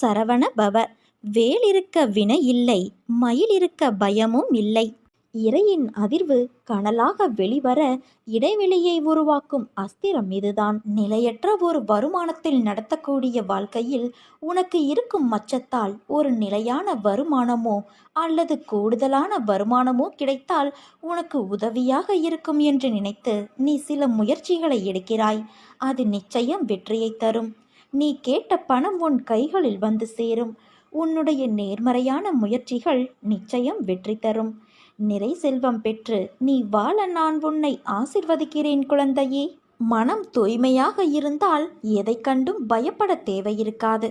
சரவண பவ. வேல் இருக்க வினை இல்லை மயில் இருக்க பயமும் இல்லை. இறையின் அதிர்வு கனலாக வெளிவர இடைவெளியை உருவாக்கும் அஸ்திரம் இதுதான். நிலையற்ற ஒரு வருமானத்தில் நடத்தக்கூடிய வாழ்க்கையில் உனக்கு இருக்கும் மச்சத்தால் ஒரு நிலையான வருமானமோ அல்லது கூடுதலான வருமானமோ கிடைத்தால் உனக்கு உதவியாக இருக்கும் என்று நினைத்து நீ சில முயற்சிகளை எடுக்கிறாய். அது நிச்சயம் வெற்றியை தரும். நீ கேட்ட பணம் உன் கைகளில் வந்து சேரும். உன்னுடைய நேர்மறையான முயற்சிகள் நிச்சயம் வெற்றி தரும். நிறை செல்வம் பெற்று நீ வாழ நான் உன்னை ஆசிர்வதிக்கிறேன் குழந்தையே. மனம் தூய்மையாக இருந்தால் எதை கண்டும் பயப்பட தேவையிருக்காது.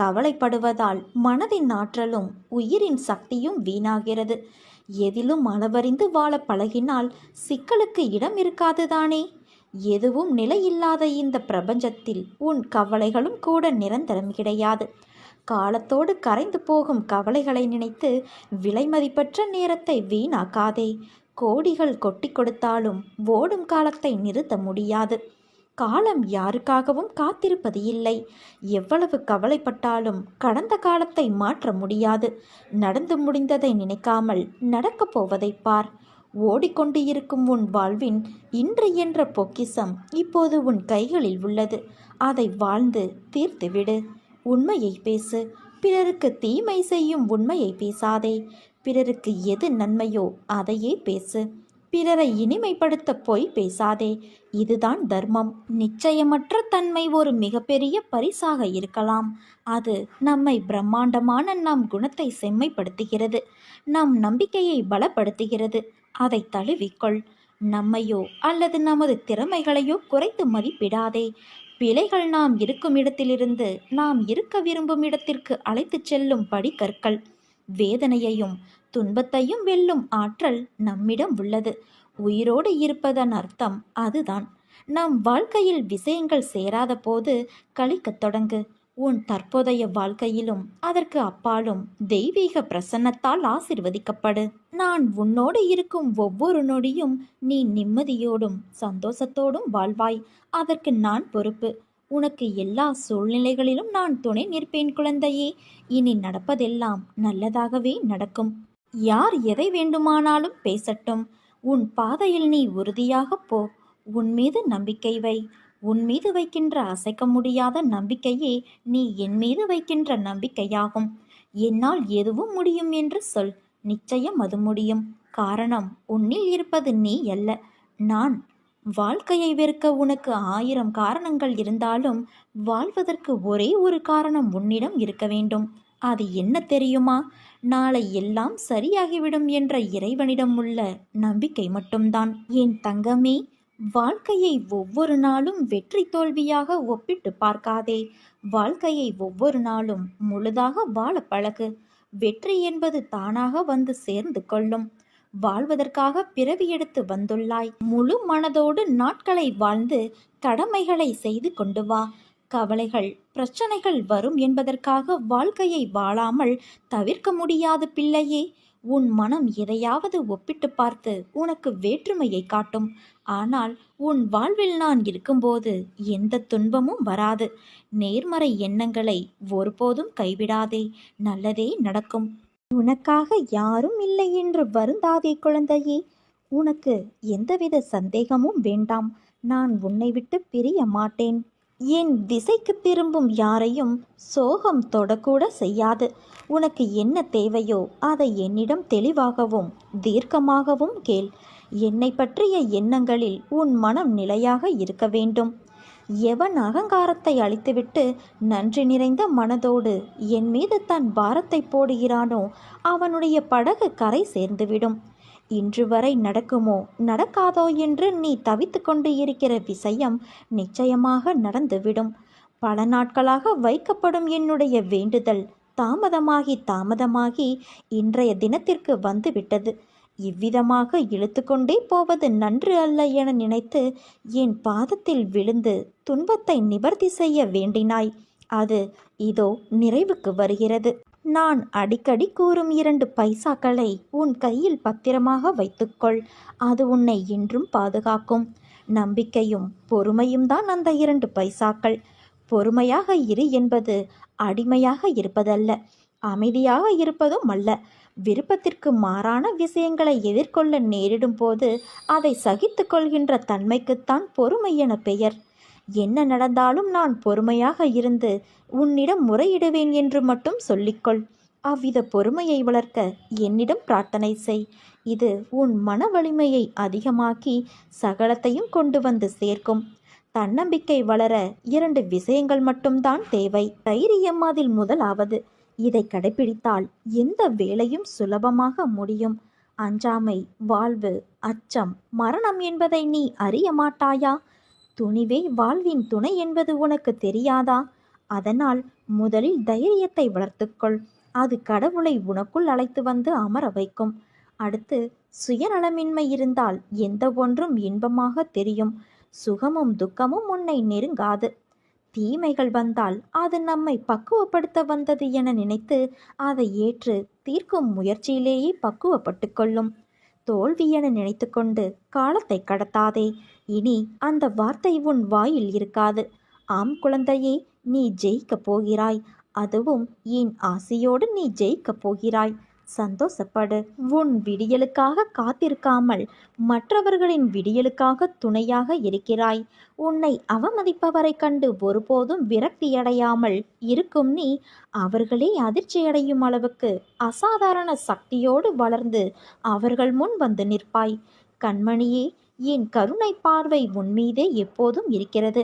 கவலைப்படுவதால் மனதின் ஆற்றலும் உயிரின் சக்தியும் வீணாகிறது. எதிலும் அளவறிந்து வாழ பழகினால் சிக்கலுக்கு இடம் இருக்காதுதானே எதுவும் நிலையில்லாத இந்த பிரபஞ்சத்தில் உன் கவலைகளும் கூட நிரந்தரம் கிடையாது. காலத்தோடு கரைந்து போகும் கவலைகளை நினைத்து விலைமதிப்பற்ற நேரத்தை வீணாக்காதே. கோடிகள் கொட்டி கொடுத்தாலும் ஓடும் காலத்தை நிறுத்த முடியாது. காலம் யாருக்காகவும் காத்திருப்பது இல்லை. எவ்வளவு கவலைப்பட்டாலும் கடந்த காலத்தை மாற்ற முடியாது. நடந்து முடிந்ததை நினைக்காமல் நடக்கப் போவதை பார். ஓடிக்கொண்டு இருக்கும் உன் வாழ்வின் இன்று என்ற பொக்கிசம் இப்போது உன் கைகளில் உள்ளது. அதை வாழ்ந்து தீர்த்துவிடு. உண்மையை பேசு. பிறருக்கு தீமை செய்யும் உண்மையை பேசாதே. பிறருக்கு எது நன்மையோ அதையே பேசு. பிறரை இனிமைப்படுத்த போய் பேசாதே. இதுதான் தர்மம். நிச்சயமற்ற தன்மை ஒரு மிகப்பெரிய பரிசாக இருக்கலாம். அது நம்மை பிரம்மாண்டமான நம் குணத்தை செம்மைப்படுத்துகிறது. நம் நம்பிக்கையை பலப்படுத்துகிறது. அதை தழுவிக்கொள். நம்மையோ அல்லது நமது திறமைகளையோ குறைத்து மதிப்பிடாதே. பிழைகள் நாம் இருக்கும் இடத்திலிருந்து நாம் இருக்க விரும்பும் இடத்திற்கு அழைத்துச் செல்லும் படிக்கற்கள். வேதனையையும் துன்பத்தையும் வெல்லும் ஆற்றல் நம்மிடம் உள்ளது. உயிரோடு இருப்பதன் அர்த்தம் அதுதான். நம் வாழ்க்கையில் விஷயங்கள் சேராத போது கழிக்கத் தொடங்கு. உன் தற்போதைய வாழ்க்கையிலும் அதற்கு அப்பாலும் தெய்வீக பிரசன்னத்தால் ஆசிர்வதிக்கப்படு. நான் உன்னோடு இருக்கும் ஒவ்வொரு நொடியும் நீ நிம்மதியோடும் சந்தோஷத்தோடும் வாழ்வாய். அதற்கு நான் பொறுப்பு. உனக்கு எல்லா சூழ்நிலைகளிலும் நான் துணை நிற்பேன் குழந்தையே. இனி நடப்பதெல்லாம் நல்லதாகவே நடக்கும். யார் எதை வேண்டுமானாலும் பேசட்டும். உன் பாதையில் நீ உறுதியாக போ. உன் மீது நம்பிக்கை வை. உன் மீது வைக்கின்ற அசைக்க முடியாத நம்பிக்கையே நீ என் மீது வைக்கின்ற நம்பிக்கையாகும். என்னால் எதுவும் முடியும் என்று சொல். நிச்சயம் அது முடியும். காரணம் உன்னில் இருப்பது நீ அல்ல. நான் வாழ்க்கையை வெறுக்க உனக்கு ஆயிரம் காரணங்கள் இருந்தாலும் வாழ்வதற்கு ஒரே ஒரு காரணம் உன்னிடம் இருக்க வேண்டும். அது என்ன தெரியுமா? நாளை எல்லாம் சரியாகிவிடும் என்ற இறைவனிடம் உள்ள நம்பிக்கை மட்டும்தான். என் தங்கமே வாழ்க்கையை ஒவ்வொரு நாளும் வெற்றி தோல்வியாக ஒப்பிட்டு பார்க்காதே. வாழ்க்கையை ஒவ்வொரு நாளும் முழுதாக வாழ பழகு. வெற்றி என்பது தானாக வந்து சேர்ந்து கொள்ளும். வாழ்வதற்காக பிறவி எடுத்து வந்துள்ளாய். முழு மனதோடு நாட்களை வாழ்ந்து கடமைகளை செய்து கொண்டு வா. கவலைகள் பிரச்சனைகள் வரும் என்பதற்காக வாழ்க்கையை வாழாமல் தவிர்க்க முடியாது பிள்ளையே. உன் மனம் எதையாவது ஒப்பிட்டு பார்த்து உனக்கு வேற்றுமையை காட்டும். ஆனால் உன் வாழ்வில் நான் இருக்கும்போது எந்த துன்பமும் வராது. நேர்மறை எண்ணங்களை ஒருபோதும் கைவிடாதே. நல்லதே நடக்கும். உனக்காக யாரும் இல்லை என்று வருந்தாதே குழந்தையே. உனக்கு எந்தவித சந்தேகமும் வேண்டாம். நான் உன்னை விட்டு பிரிய மாட்டேன். என் திசைக்கு திரும்பும் யாரையும் சோகம் தொடக்கூட செய்யாது. உனக்கு என்ன தேவையோ அதை என்னிடம் தெளிவாகவும் தீர்க்கமாகவும் கேள். என்னை பற்றிய எண்ணங்களில் உன் மனம் நிலையாக இருக்க வேண்டும். எவன் அகங்காரத்தை அழித்துவிட்டு நன்றி நிறைந்த மனதோடு என் மீது தன் பாரத்தை போடுகிறானோ அவனுடைய படகு கரை சேர்ந்துவிடும். இன்று வரை நடக்குமோ? நடக்காதோ என்று நீ தவித்து கொண்டு இருக்கிற விஷயம் நிச்சயமாக நடந்துவிடும். பல நாட்களாக வைக்கப்படும் என்னுடைய வேண்டுதல் தாமதமாகி தாமதமாகி இன்றைய தினத்திற்கு வந்துவிட்டது. இவ்விதமாக இழுத்துக்கொண்டே போவது நன்று அல்ல என நினைத்து என் பாதத்தில் விழுந்து துன்பத்தை நிவர்த்தி செய்ய வேண்டினாய். அது இதோ நிறைவுக்கு வருகிறது. நான் அடிக்கடி கூறும் இரண்டு பைசாக்களை உன் கையில் பத்திரமாக வைத்துக்கொள். அது உன்னை இன்றும் பாதுகாக்கும். நம்பிக்கையும் பொறுமையும் தான் அந்த இரண்டு பைசாக்கள். பொறுமையாக இரு என்பது அடிமையாக இருப்பதல்ல அமைதியாக இருப்பதும் அல்ல. விருப்பத்திற்கு மாறான விஷயங்களை எதிர்கொள்ள நேரிடும் போது அதை சகித்து கொள்கின்ற தன்மைக்குத்தான் பொறுமை என பெயர். என்ன நடந்தாலும் நான் பொறுமையாக இருந்து உன்னிடம் முறையிடுவேன் என்று மட்டும் சொல்லிக்கொள். அவ்வித பொறுமையை வளர்க்க என்னிடம் பிரார்த்தனை செய். இது உன் மன வலிமையை அதிகமாக்கி சகலத்தையும் கொண்டு வந்து சேர்க்கும். தன்னம்பிக்கை வளர இரண்டு விஷயங்கள் மட்டும்தான் தேவை. தைரியம் அதில் முதலாவது. இதை கடைபிடித்தால் எந்த வேலையும் சுலபமாக முடியும். அஞ்சாமை வாழ்வு அச்சம் மரணம் என்பதை நீ அறிய மாட்டாயா? துணிவே வாழ்வின் துணை என்பது உனக்கு தெரியாதா? அதனால் முதலில் தைரியத்தை வளர்த்துக்கொள். அது கடவுளை உனக்குள் அழைத்து வந்து அமர வைக்கும். அடுத்து சுயநலமின்மை இருந்தால் எந்த ஒன்றும் இன்பமாக தெரியும். சுகமும் துக்கமும் உன்னை நெருங்காது. தீமைகள் வந்தால் அது நம்மை பக்குவப்படுத்த வந்தது என நினைத்து அதை ஏற்று தீர்க்கும் முயற்சியிலேயே பக்குவப்பட்டு கொள்ளும். தோல்வி என நினைத்துக்கொண்டு காலத்தை கடத்தாதே. இனி அந்த வார்த்தை உன் வாயில் இருக்காது. ஆம் குழந்தையே நீ ஜெயிக்கப் போகிறாய். அதுவும் என் ஆசையோடு நீ ஜெயிக்கப் போகிறாய். சந்தோஷப்படு. உன் விடியலுக்காக காத்திருக்காமல் மற்றவர்களின் விடியலுக்காக துணையாக இருக்கிறாய். உன்னை அவமதிப்பவரை கண்டு ஒருபோதும் விரக்தியடையாமல் இருக்கும் நீ அவர்களே அதிர்ச்சியடையும் அளவுக்கு அசாதாரண சக்தியோடு வளர்ந்து அவர்கள் முன் வந்து நிற்பாய். கண்மணியே என் கருணை பார்வை உன்மீதே எப்போதும் இருக்கிறது.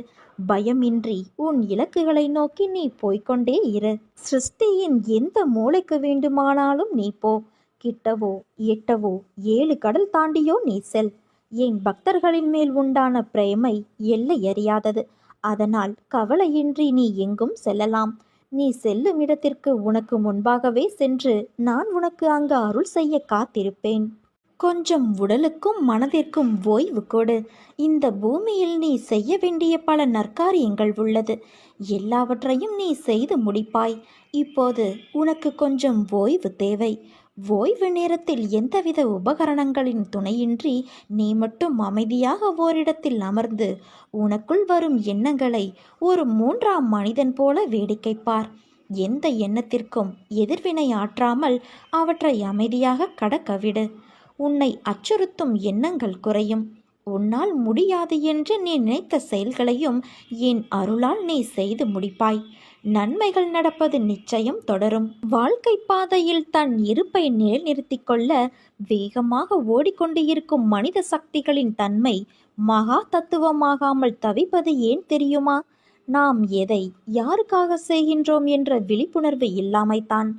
பயமின்றி உன் இலக்குகளை நோக்கி நீ போய்க்கொண்டே இரு. சிருஷ்டியின் எந்த மூளைக்கு வேண்டுமானாலும் நீ போ. கிட்டவோ எட்டவோ ஏழு கடல் தாண்டியோ நீ செல். என் பக்தர்களின் மேல் உண்டான பிரேமை எல்லை அறியாதது. அதனால் கவலையின்றி நீ எங்கும் செல்லலாம். நீ செல்லும் இடத்திற்கு உனக்கு முன்பாகவே சென்று நான் உனக்கு அங்கு அருள் செய்ய காத்திருப்பேன். கொஞ்சம் உடலுக்கும் மனதிற்கும் ஓய்வு கொடு. இந்த பூமியில் நீ செய்ய வேண்டிய பல நற்காரியங்கள் உள்ளது. எல்லாவற்றையும் நீ செய்து முடிப்பாய். இப்போது உனக்கு கொஞ்சம் ஓய்வு தேவை. ஓய்வு நேரத்தில் எந்தவித உபகரணங்களின் துணையின்றி நீ மட்டும் அமைதியாக ஓரிடத்தில் அமர்ந்து உனக்குள் வரும் எண்ணங்களை ஒரு மூன்றாம் மனிதன் போல வேடிக்கை பார் எந்த எண்ணத்திற்கும் எதிர்வினை ஆற்றாமல் அவற்றை அமைதியாக கடக்கவிடு உன்னை அச்சுறுத்தும் எண்ணங்கள் குறையும். உன்னால் முடியாது என்று நீ நினைத்த செயல்களையும் என் அருளால் நீ செய்து முடிப்பாய். நன்மைகள் நடப்பது நிச்சயம் தொடரும். வாழ்க்கை பாதையில் தன் இருப்பை நிலைநிறுத்திக் கொள்ள வேகமாக ஓடிக்கொண்டு இருக்கும் மனித சக்திகளின் தன்மை மகா தத்துவமாகாமல் தவிப்பது ஏன் தெரியுமா? நாம் எதை யாருக்காக செய்கின்றோம் என்ற விழிப்புணர்வு இல்லாமைத்தான்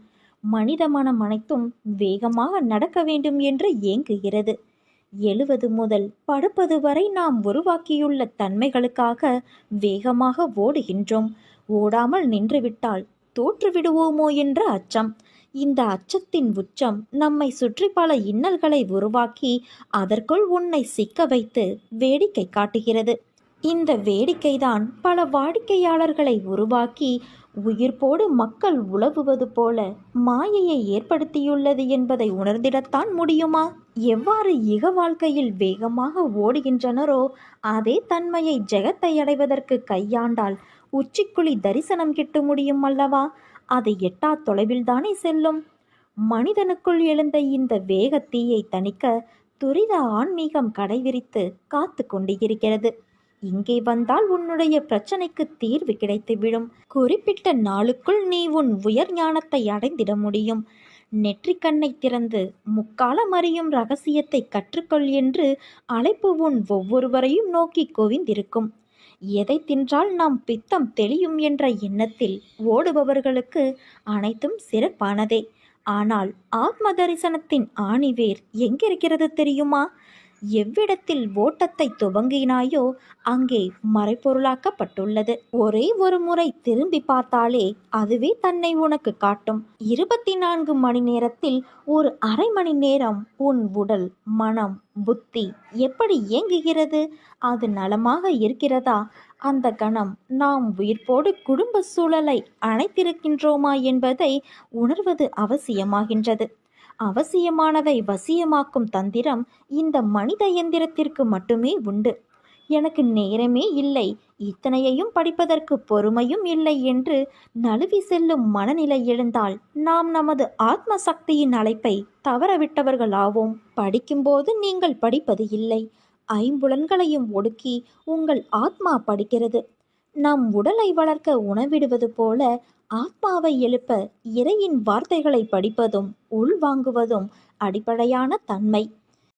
மனித மனம் அனைத்தும் வேகமாக நடக்க வேண்டும் என்று ஏங்குகிறது. எழுவது முதல் படுப்பது வரை நாம் உருவாக்கியுள்ள தன்மைகளுக்காக வேகமாக ஓடுகின்றோம். ஓடாமல் நின்றுவிட்டால் தோற்றுவிடுவோமோ என்ற அச்சம். இந்த அச்சத்தின் உச்சம் நம்மை சுற்றி பல இன்னல்களை உருவாக்கி அதற்குள் உன்னை சிக்க வைத்து வேடிக்கை காட்டுகிறது. இந்த வேடிக்கைதான் பல வாடிக்கையாளர்களை உருவாக்கி உயிர்ப்போடு மக்கள் உழவுவது போல மாயையை ஏற்படுத்தியுள்ளது என்பதை உணர்ந்திடத்தான் முடியுமா? எவ்வாறு இக வாழ்க்கையில் வேகமாக ஓடுகின்றனரோ அதே தன்மையை ஜெகத்தை அடைவதற்கு கையாண்டால் உச்சிக்குழி தரிசனம் கிட்ட முடியும் அல்லவா? அது எட்டா தொலைவில்தானே செல்லும்? மனிதனுக்குள் எழுந்த இந்த வேகத்தீயை தணிக்க துரித ஆன்மீகம் கடைவிரித்து காத்து கொண்டிருக்கிறது. இங்கே வந்தால் உன்னுடைய பிரச்சனைக்கு தீர்வு கிடைத்துவிடும். குறிப்பிட்ட நாளுக்குள் நீ உன் உயர் ஞானத்தை அடைந்திட முடியும். நெற்றிக்கண்ணை திறந்து முக்காலம் அறியும் ரகசியத்தை கற்றுக்கொள் என்று அழைப்பு உன் ஒவ்வொருவரையும் நோக்கி குவிந்திருக்கும். எதை தின்றால் நாம் பித்தம் தெளியும் என்ற எண்ணத்தில் ஓடுபவர்களுக்கு அனைத்தும் சிறப்பானதே. ஆனால் ஆத்ம தரிசனத்தின் ஆணிவேர் எங்கிருக்கிறது தெரியுமா? எவ்விடத்தில் ஓட்டத்தை துவங்கினாயோ அங்கே மறைப்பொருளாக்கப்பட்டுள்ளது ஒரே ஒரு முறை திரும்பி பார்த்தாலே அதுவே தன்னை உனக்கு காட்டும். இருபத்தி நான்கு மணி நேரத்தில் ஒரு அரை மணி நேரம் உன் உடல் மனம் புத்தி எப்படி இயங்குகிறது? அது நலமாக இருக்கிறதா? அந்த கணம் நாம் உயிர்ப்போடு குடும்ப சூழலை அணைத்திருக்கின்றோமா என்பதை உணர்வது அவசியமாகின்றது. அவசியமானதை வசியமாக்கும் தந்திரம் இந்த மனித எந்திரத்திற்கு மட்டுமே உண்டு. எனக்கு நேரமே இல்லை இத்தனையையும் படிப்பதற்கு பொறுமையும் இல்லை என்று நழுவி செல்லும் மனநிலை எழுந்தால் நாம் நமது ஆத்ம சக்தியின் அழைப்பை தவறவிட்டவர்களாவோம். படிக்கும்போது நீங்கள் படிப்பது இல்லை ஐம்புலன்களையும் ஒடுக்கி உங்கள் ஆத்மா படிக்கிறது. நம் உடலை வளர்க்க உணவிடுவது போல ஆத்மாவை எழுப்ப இறையின் வார்த்தைகளை படிப்பதும் உள்வாங்குவதும் அடிப்படையான தன்மை.